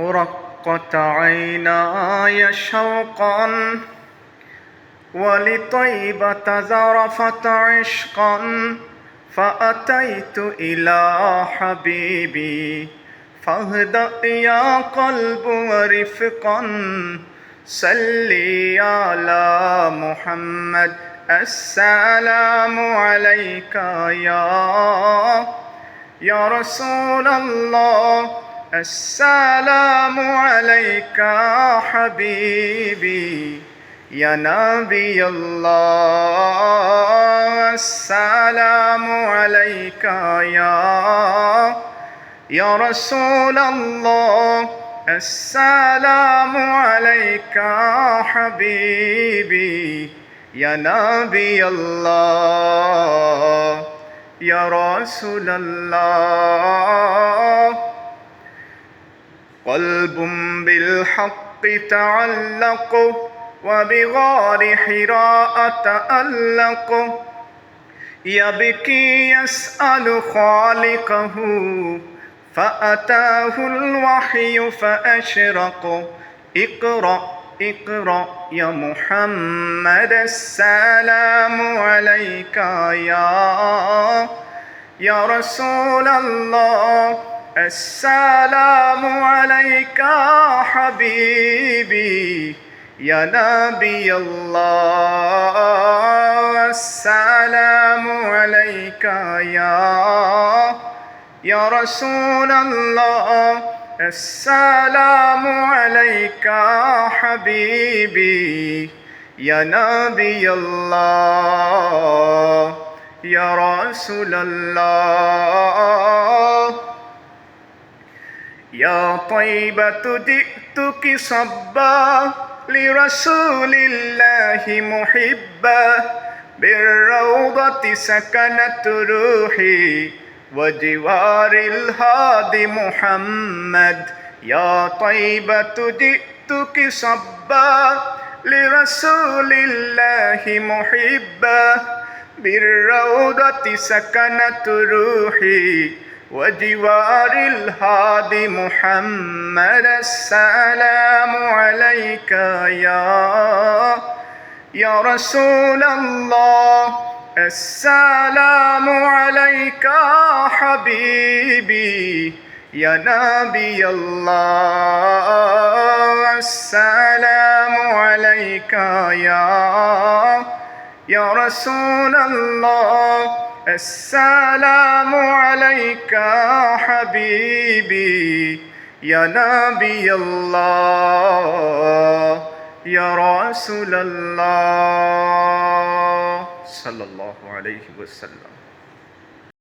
رقت عيناي شوقا ولطيبة زرفت عشقا فأتيت إلى حبيبي فاهدأ يا قلب ورفقا صلي على محمد السلام عليك يا يا رسول الله السلام عليك حبيبي يا نبي الله. السلام عليك يا يا رسول الله. السلام عليك حبيبي يا نبي الله. يا رسول الله. قلب بالحق تعلق وبغار حراء تألق. يبكي يسأل خالقه فأتاه الوحي فأشرق. اقرأ اقرأ يا محمد السلام عليك يا يا رسول الله. السلام عليك حبيبي يا نبي الله. السلام عليك يا يا رسول الله. السلام عليك حبيبي يا نبي الله. يا رسول الله. يا طيبة جئتك صبا لرسول الله محبا بالروضة سكنت روحي وجوار الهادي محمد. يا طيبة جئتك صبا لرسول الله محبا بالروضة سكنت روحي وجوار الهادي محمد السلام عليك يا يا رسول الله. السلام عليك حبيبي يا نبي الله. السلام عليك يا يا رسول الله السلام عليك حبيبي يا نبي الله يا رسول الله. صلى الله عليه وسلم.